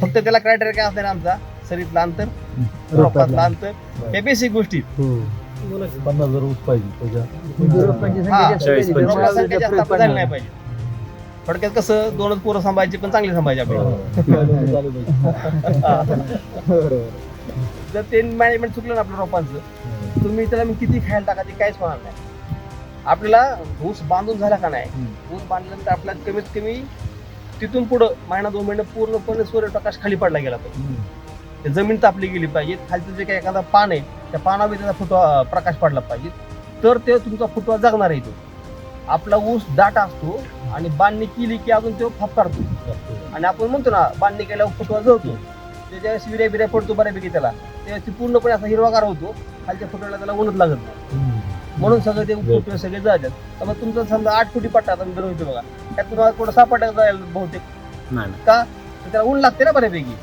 फक्त त्याला क्रायटेरिया काय असणार आमचा? सरीतलं अंतर रोपातलं अंतर हे बेसिक गोष्टी. पन्नास हजार ऊस पाहिजे हा, जास्त झाली नाही पाहिजे. थोडक्यात कसं दोनच पोरं सांभाळायची पण चांगली सांभाळायची आपल्याला. जर ते मॅनेजमेंट चुकलं ना आपल्या रोपांचं तुम्ही त्याला मी किती खायला टाका ते काहीच होणार नाही. आपल्याला ऊस बांधून झाला का नाही? ऊस बांधल्यानंतर आपल्याला कमीत कमी तिथून पुढं महिना दोन महिने पूर्णपणे सूर्यप्रकाश खाली पडला गेला पाहिजे ते जमीन तापली गेली पाहिजे. खालचं जे काही एखादा पान आहे त्या पानावर त्याचा फुटवा प्रकाश पडला पाहिजे. तर ते तुमचा फुटवा जगणार आहे तो. आपला ऊस दाट असतो आणि बांधणी केली की अजून तो फपकारतो आणि आपण म्हणतो ना बांधणी केल्यावर फुटवा जळतो. त्याच्या वेळेस विऱ्या बिऱ्या पडतो बऱ्यापैकी त्याला त्यावेळेस ती पूर्णपणे असा हिरवागार होतो. खालच्या फुटव्याला त्याला ऊनच लागत नाही. म्हणून सगळे ते फुटवे सगळे जातात त्यामुळे तुमचा समजा आठ फुटी पट्टा आता दर होतो बघा. त्यात तुम्हाला थोडं सापडा जायला बहुतेक. नाही का? तर त्याला ऊन लागते ना बऱ्यापैकी.